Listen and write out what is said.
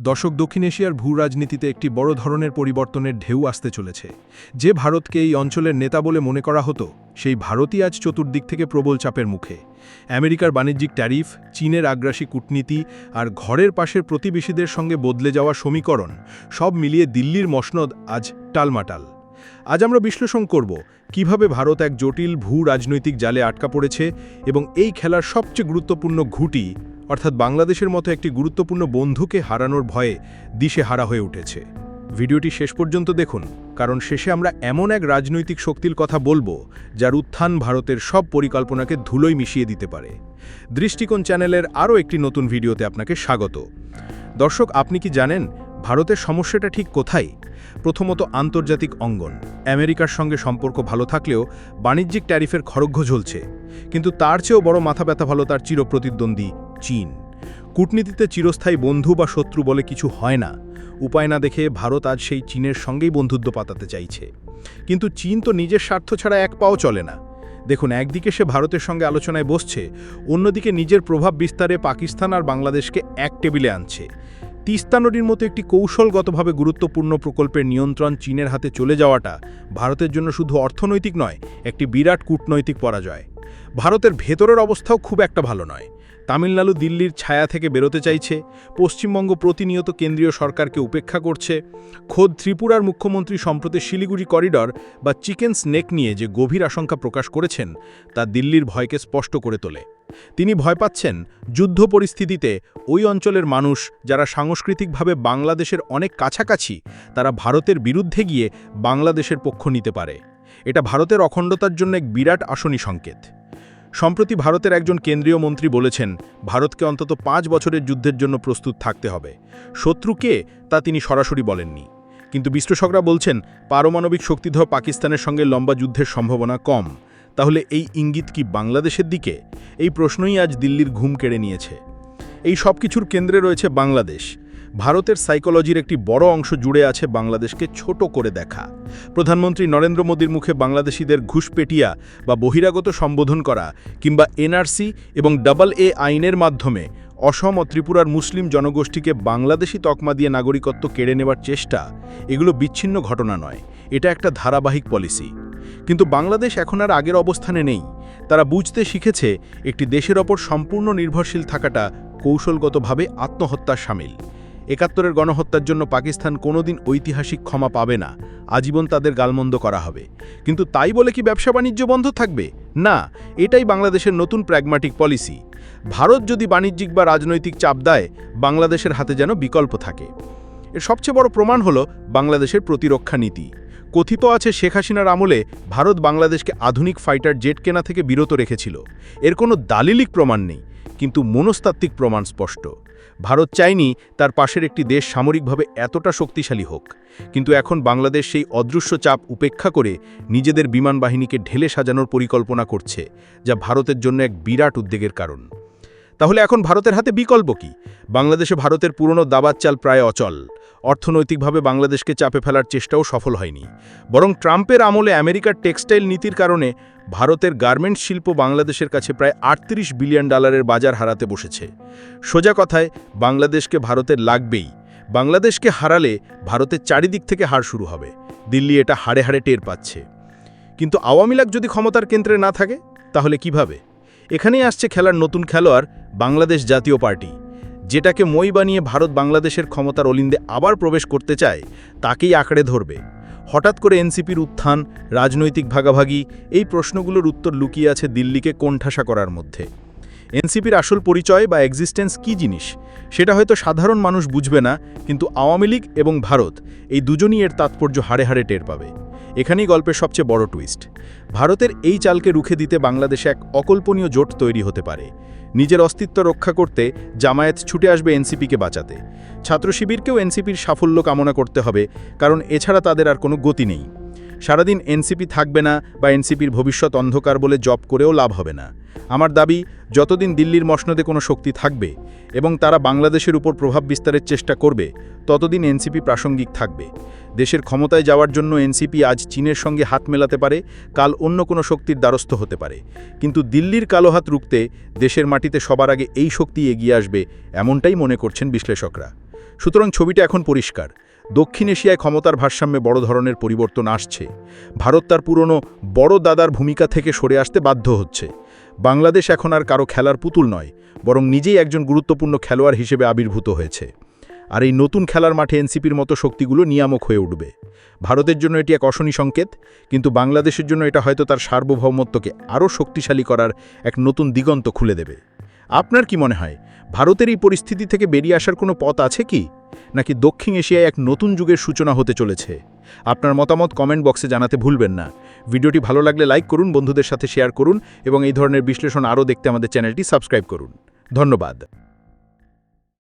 দর্শক দক্ষিণ এশিয়ার ভূ রাজনীতিতে একটি বড় ধরনের পরিবর্তনের ঢেউ আসতে চলেছে। যে ভারতকে এই অঞ্চলের নেতা বলে মনে করা হতো, সেই ভারতই আজ চতুর্দিক থেকে প্রবল চাপের মুখে। আমেরিকার বাণিজ্যিক ট্যারিফ, চীনের আগ্রাসী কূটনীতি আর ঘরের পাশের প্রতিবেশীদের সঙ্গে বদলে যাওয়া সমীকরণ সব মিলিয়ে দিল্লির মসনদ আজ টালমাটাল। আজ আমরা বিশ্লেষণ করব কীভাবে ভারত এক জটিল ভূ রাজনৈতিক জালে আটকা পড়েছে এবং এই খেলার সবচেয়ে গুরুত্বপূর্ণ ঘুঁটি অর্থাৎ বাংলাদেশের মতো একটি গুরুত্বপূর্ণ বন্ধুকে হারানোর ভয়ে দিশে হারা হয়ে উঠেছে। ভিডিওটি শেষ পর্যন্ত দেখুন, কারণ শেষে আমরা এমন এক রাজনৈতিক শক্তির কথা বলব, যার উত্থান ভারতের সব পরিকল্পনাকে ধুলোয় মিশিয়ে দিতে পারে। দৃষ্টিকোণ চ্যানেলের আরও একটি নতুন ভিডিওতে আপনাকে স্বাগত। দর্শক, আপনি কি জানেন ভারতের সমস্যাটা ঠিক কোথায়? প্রথমত আন্তর্জাতিক অঙ্গন। আমেরিকার সঙ্গে সম্পর্ক ভালো থাকলেও বাণিজ্যিক ট্যারিফের খড়গ্য ঝলছে কিন্তু তার চেয়েও বড় মাথা ব্যথা ভালো তার চিরপ্রতিদ্বন্দ্বী চীন। কূটনীতিতে চিরস্থায়ী বন্ধু বা শত্রু বলে কিছু হয় না। উপায় না দেখে ভারত আজ সেই চীনের সঙ্গেই বন্ধুত্ব পাতাতে চাইছে। কিন্তু চীন তো নিজের স্বার্থ ছাড়া এক পাও চলে না। দেখুন, একদিকে সে ভারতের সঙ্গে আলোচনায় বসছে, অন্যদিকে নিজের প্রভাব বিস্তারে পাকিস্তান আর বাংলাদেশকে এক টেবিলে আনছে। তিস্তা নদীর মতো একটি কৌশলগতভাবে গুরুত্বপূর্ণ প্রকল্পের নিয়ন্ত্রণ চীনের হাতে চলে যাওয়াটা ভারতের জন্য শুধু অর্থনৈতিক নয়, একটি বিরাট কূটনৈতিক পরাজয়। ভারতের ভেতরের অবস্থাও খুব একটা ভালো নয়। তামিলনাড়ু দিল্লির ছায়া থেকে বেরোতে চাইছে, পশ্চিমবঙ্গ প্রতিনিয়ত কেন্দ্রীয় সরকারকে উপেক্ষা করছে, খোদ ত্রিপুরার মুখ্যমন্ত্রী সম্প্রতি শিলিগুড়ি করিডর বা চিকেন স্নেক নিয়ে যে গভীর আশঙ্কা প্রকাশ করেছেন, তা দিল্লির ভয়কে স্পষ্ট করে তোলে। তিনি ভয় পাচ্ছেন যুদ্ধ পরিস্থিতিতে ওই অঞ্চলের মানুষ যারা সাংস্কৃতিকভাবে বাংলাদেশের অনেক কাছাকাছি, তারা ভারতের বিরুদ্ধে গিয়ে বাংলাদেশের পক্ষ নিতে পারে। এটা ভারতের অখণ্ডতার জন্য এক বিরাট আসনী সংকেত। সম্প্রতি ভারতের একজন কেন্দ্রীয় মন্ত্রী বলেছেন, ভারতকে অন্তত পাঁচ বছরের যুদ্ধের জন্য প্রস্তুত থাকতে হবে। শত্রুকে তা তিনি সরাসরি বলেননি। কিন্তু বিশ্লেষকরা বলছেন, পারমাণবিক শক্তিধর পাকিস্তানের সঙ্গে লম্বা যুদ্ধের সম্ভাবনা কম। তাহলে এই ইঙ্গিত কি বাংলাদেশের দিকে? এই প্রশ্নই আজ দিল্লির ঘুম কেড়ে নিয়েছে। এই সব কিছুর কেন্দ্রে রয়েছে বাংলাদেশ। ভারতের সাইকোলজির একটি বড় অংশ জুড়ে আছে বাংলাদেশকে ছোট করে দেখা। প্রধানমন্ত্রী নরেন্দ্র মোদীর মুখে বাংলাদেশিদের ঘুষপেটিয়া বা বহিরাগত সম্বোধন করা কিংবা এনআরসি এবং ডাবল এ আইনের মাধ্যমে অসম ও ত্রিপুরার মুসলিম জনগোষ্ঠীকে বাংলাদেশি তকমা দিয়ে নাগরিকত্ব কেড়ে নেওয়ার চেষ্টা, এগুলো বিচ্ছিন্ন ঘটনা নয়, এটা একটা ধারাবাহিক পলিসি। কিন্তু বাংলাদেশ এখন আর আগের অবস্থানে নেই। তারা বুঝতে শিখেছে একটি দেশের ওপর সম্পূর্ণ নির্ভরশীল থাকাটা কৌশলগতভাবে আত্মহত্যার সামিল। একাত্তরের গণহত্যার জন্য পাকিস্তান কোনোদিন ঐতিহাসিক ক্ষমা পাবে না। আজীবন তাদের গালমন্দ করা হবে। কিন্তু তাই বলে কি ব্যবসা বাণিজ্য বন্ধ থাকবে? না, এটাই বাংলাদেশের নতুন প্র্যাগমাটিক পলিসি ভারত যদি বাণিজ্যিক বা রাজনৈতিক চাপ দেয়, বাংলাদেশের হাতে যেন বিকল্প থাকে। এর সবচেয়ে বড় প্রমাণ হল বাংলাদেশের প্রতিরক্ষা নীতি। কথিত আছে, শেখ হাসিনার আমলে ভারত বাংলাদেশকে আধুনিক ফাইটার জেট কেনা থেকে বিরত রেখেছিল। এর কোনো দালিলিক প্রমাণ নেই, কিন্তু মনস্তাত্ত্বিক প্রমাণ স্পষ্ট। ভারত চায়নি তার পাশের একটি দেশ সামরিকভাবে এতটা শক্তিশালী হোক। কিন্তু এখন বাংলাদেশ সেই অদৃশ্য চাপ উপেক্ষা করে নিজেদের বিমান বাহিনীকে ঢেলে সাজানোর পরিকল্পনা করছে, যা ভারতের জন্য এক বিরাট উদ্বেগের কারণ। তাহলে এখন ভারতের হাতে বিকল্প কি? বাংলাদেশে ভারতের পুরনো দাবাত চাল প্রায় অচল। অর্থনৈতিকভাবে বাংলাদেশকে চাপে ফেলার চেষ্টাও সফল হয়নি। বরং ট্রাম্পের আমলে আমেরিকার টেক্সটাইল নীতির কারণে ভারতের গার্মেন্টস শিল্প বাংলাদেশের কাছে প্রায় আটত্রিশ বিলিয়ন ডলারের বাজার হারাতে বসেছে। সোজা কথায়, বাংলাদেশকে ভারতের লাগবেই। বাংলাদেশকে হারালে ভারতের চারিদিক থেকে হার শুরু হবে। দিল্লি এটা হাড়ে হাড়ে টের পাচ্ছে। কিন্তু আওয়ামী লীগ যদি ক্ষমতার কেন্দ্রে না থাকে, তাহলে কীভাবে? এখানেই আসছে খেলার নতুন খেলোয়াড়, বাংলাদেশ জাতীয় পার্টি। যেটাকে মই বানিয়ে ভারত বাংলাদেশের ক্ষমতার অলিন্দে আবার প্রবেশ করতে চায়, তাকেই আঁকড়ে ধরবে। হঠাৎ করে এনসিপির উত্থান, রাজনৈতিক ভাগাভাগি, এই প্রশ্নগুলোর উত্তর লুকিয়ে আছে দিল্লিকে কোণঠাসা করার মধ্যে। এনসিপির আসল পরিচয় বা এক্সিস্টেন্স কি জিনিস? সেটা হয়তো সাধারণ মানুষ বুঝবে না, কিন্তু আওয়ামী লীগ এবং ভারত এই দুজনই এর তাৎপর্য হাড়ে হাড়ে টের পাবে। এখানেই গল্পের সবচেয়ে বড় টুইস্ট ভারতের এই চালকে রুখে দিতে বাংলাদেশে এক অকল্পনীয় জোট তৈরি হতে পারে। নিজের অস্তিত্ব রক্ষা করতে জামায়াত ছুটে আসবে এনসিপিকে বাঁচাতে। ছাত্র শিবিরকেও এনসিপির সাফল্য কামনা করতে হবে, কারণ এছাড়া তাদের আর কোনো গতি নেই। সারাদিন এনসিপি থাকবে না বা এনসিপির ভবিষ্যৎ অন্ধকার বলে জব করেও লাভ হবে না। আমার দাবি, যতদিন দিল্লির মসনদে কোনো শক্তি থাকবে এবং তারা বাংলাদেশের উপর প্রভাব বিস্তারের চেষ্টা করবে, ততদিন এনসিপি প্রাসঙ্গিক থাকবে। দেশের ক্ষমতায় যাওয়ার জন্য এনসিপি আজ চীনের সঙ্গে হাত মেলাতে পারে, কাল অন্য কোনো শক্তির দ্বারস্থ হতে পারে। কিন্তু দিল্লির কালো হাত রুখতে দেশের মাটিতে সবার আগে এই শক্তি এগিয়ে আসবে, এমনটাই মনে করছেন বিশ্লেষকরা। সুতরাং ছবিটা এখন পরিষ্কার। দক্ষিণ এশিয়ায় ক্ষমতার ভারসাম্যে বড় ধরনের পরিবর্তন আসছে। ভারত তার পুরনো বড় দাদার ভূমিকা থেকে সরে আসতে বাধ্য হচ্ছে। বাংলাদেশ এখন আর কারও খেলার পুতুল নয়, বরং নিজেই একজন গুরুত্বপূর্ণ খেলোয়াড় হিসেবে আবির্ভূত হয়েছে। আর এই নতুন খেলার মাঠে এনসিপির মতো শক্তিগুলো নিয়ামক হয়ে উঠবে। ভারতের জন্য এটি এক অশনি সংকেত, কিন্তু বাংলাদেশের জন্য এটা হয়তো তার সার্বভৌমত্বকে আরও শক্তিশালী করার এক নতুন দিগন্ত খুলে দেবে। আপনার কি মনে হয়, ভারতের এই পরিস্থিতি থেকে বেরিয়ে আসার কোনো পথ আছে কি? নাকি দক্ষিণ এশিয়ায় এক নতুন যুগের সূচনা হতে চলেছে? আপনার মতামত কমেন্ট বক্সে জানাতে ভুলবেন না। ভিডিওটি ভালো লাগলে লাইক করুন, বন্ধুদের সাথে শেয়ার করুন এবং এই ধরনের বিশ্লেষণ আরও দেখতে আমাদের চ্যানেলটি সাবস্ক্রাইব করুন। ধন্যবাদ।